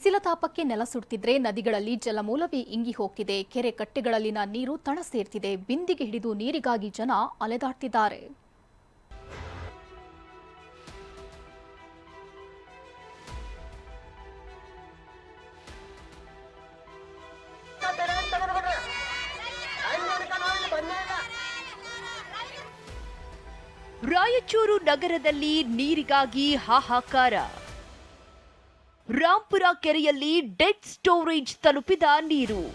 ಬಿಸಿಲ ತಾಪಕ್ಕೆ ನೆಲ ಸುಡ್ತಿದ್ರೆ ನದಿಗಳಲ್ಲಿ ಜಲಮೂಲವೇ ಇಂಗಿ ಹೋಗ್ತಿದೆ. ಕೆರೆ ಕಟ್ಟೆಗಳಲ್ಲಿನ ನೀರು ತಣ ಸೇರ್ತಿದೆ. ಬಿಂದಿಗೆ ಹಿಡಿದು ನೀರಿಗಾಗಿ ಜನ ಅಲೆದಾಡ್ತಿದ್ದಾರೆ. ರಾಯಚೂರು ನಗರದಲ್ಲಿ ನೀರಿಗಾಗಿ ಹಾಹಾಕಾರ. ರಾಂಪುರ ಕೆರೆಯಲ್ಲಿ ಡೆಡ್ ಸ್ಟೋರೇಜ್ ತಲುಪಿದ ನೀರು.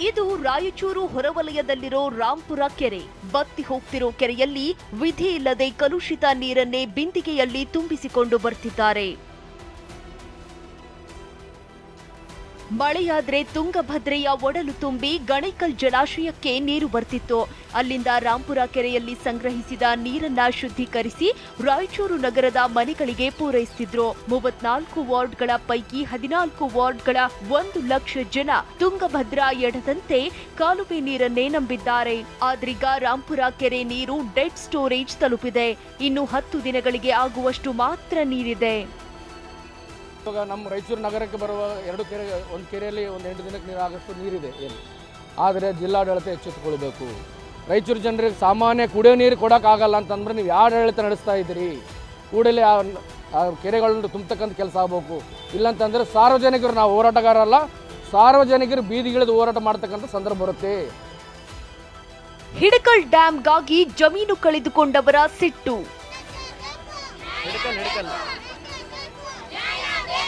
ಇದು ರಾಯಚೂರು ಹೊರವಲಯದಲ್ಲಿರೋ ರಾಂಪುರ ಕೆರೆ. ಬತ್ತಿ ಹೋಗ್ತಿರೋ ಕೆರೆಯಲ್ಲಿ ವಿಧಿ ಇಲ್ಲದೆ ಕಲುಷಿತ ನೀರನ್ನೇ ಬಿಂದಿಗೆಯಲ್ಲಿ ತುಂಬಿಸಿಕೊಂಡು ಬರ್ತಿದ್ದಾರೆ. ಮಳೆಯಾದ್ರೆ ತುಂಗಭದ್ರೆಯ ಒಡಲು ತುಂಬಿ ಗಣೇಕಲ್ ಜಲಾಶಯಕ್ಕೆ ನೀರು ಬರ್ತಿತ್ತು. ಅಲ್ಲಿಂದ ರಾಂಪುರ ಕೆರೆಯಲ್ಲಿ ಸಂಗ್ರಹಿಸಿದ ನೀರನ್ನ ಶುದ್ಧೀಕರಿಸಿ ರಾಯಚೂರು ನಗರದ ಮನೆಗಳಿಗೆ ಪೂರೈಸುತ್ತಿದ್ರು ಮೂವತ್ನಾಲ್ಕು ವಾರ್ಡ್ಗಳ ಪೈಕಿ ಹದಿನಾಲ್ಕು ವಾರ್ಡ್ಗಳ ಒಂದು ಲಕ್ಷ ಜನ ತುಂಗಭದ್ರಾ ಎಡದಂತೆ ಕಾಲುವೆ ನೀರನ್ನೇ ನಂಬಿದ್ದಾರೆ. ಆದ್ರೀಗ ರಾಂಪುರ ಕೆರೆ ನೀರು ಡೆಡ್ ಸ್ಟೋರೇಜ್ ತಲುಪಿದೆ. ಇನ್ನು ಹತ್ತು ದಿನಗಳಿಗೆ ಆಗುವಷ್ಟು ಮಾತ್ರ ನೀರಿದೆ. ಇವಾಗ ನಮ್ಮ ರಾಯಚೂರು ನಗರಕ್ಕೆ ಬರುವ ಎರಡು ಕೆರೆ ಒಂದು ಕೆರೆಯಲ್ಲಿ ಒಂದು ಎಂಟು ದಿನಕ್ಕೆ ನೀರು ಆಗಷ್ಟು ನೀರಿದೆ ಏನು. ಆದರೆ ಜಿಲ್ಲಾಡಳಿತ ಎಚ್ಚೆತ್ತುಕೊಳ್ಬೇಕು. ರಾಯಚೂರು ಜನರಿಗೆ ಸಾಮಾನ್ಯ ಕುಡಿಯೋ ನೀರು ಕೊಡೋಕ್ಕಾಗಲ್ಲ ಅಂತಂದ್ರೆ ನೀವು ಯಾವ ಆಡಳಿತ ನಡೆಸ್ತಾ ಇದ್ದೀರಿ? ಕೂಡಲೇ ಆ ಕೆರೆಗಳನ್ನು ತುಂಬತಕ್ಕಂಥ ಕೆಲಸ ಆಗಬೇಕು. ಇಲ್ಲಂತಂದರೆ ಸಾರ್ವಜನಿಕರು ನಾವು ಹೋರಾಟಗಾರಲ್ಲ ಸಾರ್ವಜನಿಕರು ಬೀದಿಗಿಳಿದು ಹೋರಾಟ ಮಾಡ್ತಕ್ಕಂಥ ಸಂದರ್ಭ ಬರುತ್ತೆ. ಹಿಡಕಲ್ ಡ್ಯಾಂಗಾಗಿ ಜಮೀನು ಕಳೆದುಕೊಂಡವರ ಸಿಟ್ಟು.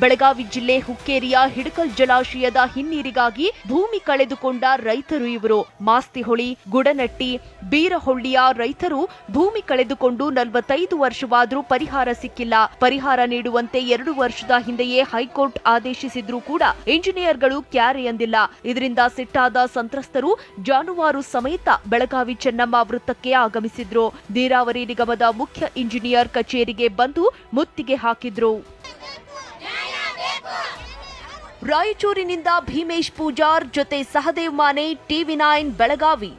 ಬೆಳಗಾವಿ ಜಿಲ್ಲೆ ಹುಕ್ಕೇರಿಯ ಹಿಡಕಲ್ ಜಲಾಶಯದ ಹಿನ್ನೀರಿಗಾಗಿ ಭೂಮಿ ಕಳೆದುಕೊಂಡ ರೈತರು ಇವರು. ಮಾಸ್ತಿಹೊಳಿ, ಗುಡನಟ್ಟಿ, ಬೀರಹೊಳ್ಳಿಯ ರೈತರು ಭೂಮಿ ಕಳೆದುಕೊಂಡು ನಲವತ್ತೈದು ವರ್ಷವಾದರೂ ಪರಿಹಾರ ಸಿಕ್ಕಿಲ್ಲ. ಪರಿಹಾರ ನೀಡುವಂತೆ ಎರಡು ವರ್ಷದ ಹಿಂದೆಯೇ ಹೈಕೋರ್ಟ್ ಆದೇಶಿಸಿದ್ರೂ ಕೂಡ ಇಂಜಿನಿಯರ್ಗಳು ಕ್ಯಾರೆ ಎಂದಿಲ್ಲ ಇದರಿಂದ ಸಿಟ್ಟಾದ ಸಂತ್ರಸ್ತರು ಜಾನುವಾರು ಸಮೇತ ಬೆಳಗಾವಿ ಚೆನ್ನಮ್ಮ ವೃತ್ತಕ್ಕೆ ಆಗಮಿಸಿದ್ರು. ನೀರಾವರಿ ನಿಗಮದ ಮುಖ್ಯ ಇಂಜಿನಿಯರ್ ಕಚೇರಿಗೆ ಬಂದು ಮುತ್ತಿಗೆ ಹಾಕಿದ್ರು. ರಾಯಚೂರಿನಿಂದ ಭೀಮೇಶ್ ಪೂಜಾರ್ ಜೊತೆ ಸಹದೇವ್ ಮಾನೆ ಟಿವಿ ನೈನ್ ಬೆಳಗಾವಿ.